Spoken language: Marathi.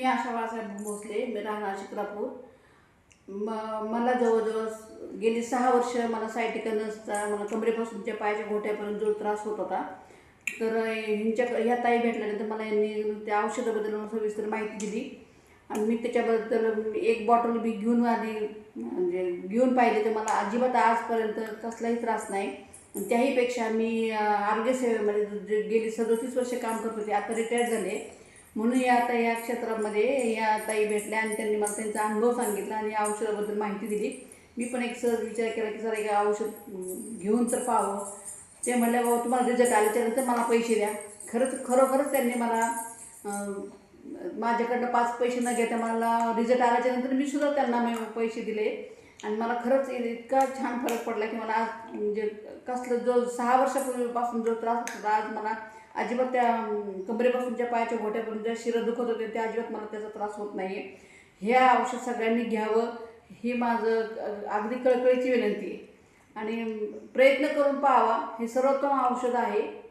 मी आशा बाळासाहेब भोसले मी राहणार शिक्रापूर. म मला जवळजवळ गेली सहा वर्ष मला सायटिका नसता मला कमरेपासूनच्या पायाच्या घोट्यापर्यंत जो त्रास होत होता तर ह्यांच्या ह्या ताई भेटल्यानंतर मला यांनी त्या औषधाबद्दल सविस्तर माहिती दिली. आणि मी त्याच्याबद्दल एक बॉटल बी घेऊन आधी म्हणजे घेऊन पाहिले तर मला अजिबात आजपर्यंत कसलाही त्रास नाही. त्याहीपेक्षा मी आरोग्यसेवेमध्ये जे गेली सदोतीस वर्ष काम करत होते आता रिटायर झाले. म्हणून या आता या क्षेत्रामध्ये या ताई भेटल्या आणि त्यांनी मला त्यांचा अनुभव सांगितला आणि या औषधाबद्दल माहिती दिली. मी पण एक सर विचार केला की जरा एक औषध घेऊन तर पाहावं. ते म्हणल्या बाबा तुम्हाला रिझल्ट आल्याच्यानंतर मला पैसे द्या. खरंच खरोखरच त्यांनी मला माझ्याकडनं पाच पैसे न घेता मला रिझल्ट आल्याच्यानंतर मी सुद्धा त्यांना मी पैसे दिले. आणि मला खरंच इतका छान फरक पडला की मला आज म्हणजे कसलं जो सहा वर्षापूर्वीपासून जो त्रास होता आज मला अजिबात त्या अं, कमरेपासूनच्या पायाच्या घोट्यापर्यंत ज्या शिरं दुखत होते त्या अजिबात मला त्याचा त्रास होत नाही आहे हे औषध सगळ्यांनी घ्यावं ही माझं अगदी कळकळीची विनंती आहे. आणि प्रयत्न करून पाहावा. हे सर्वोत्तम औषध आहे.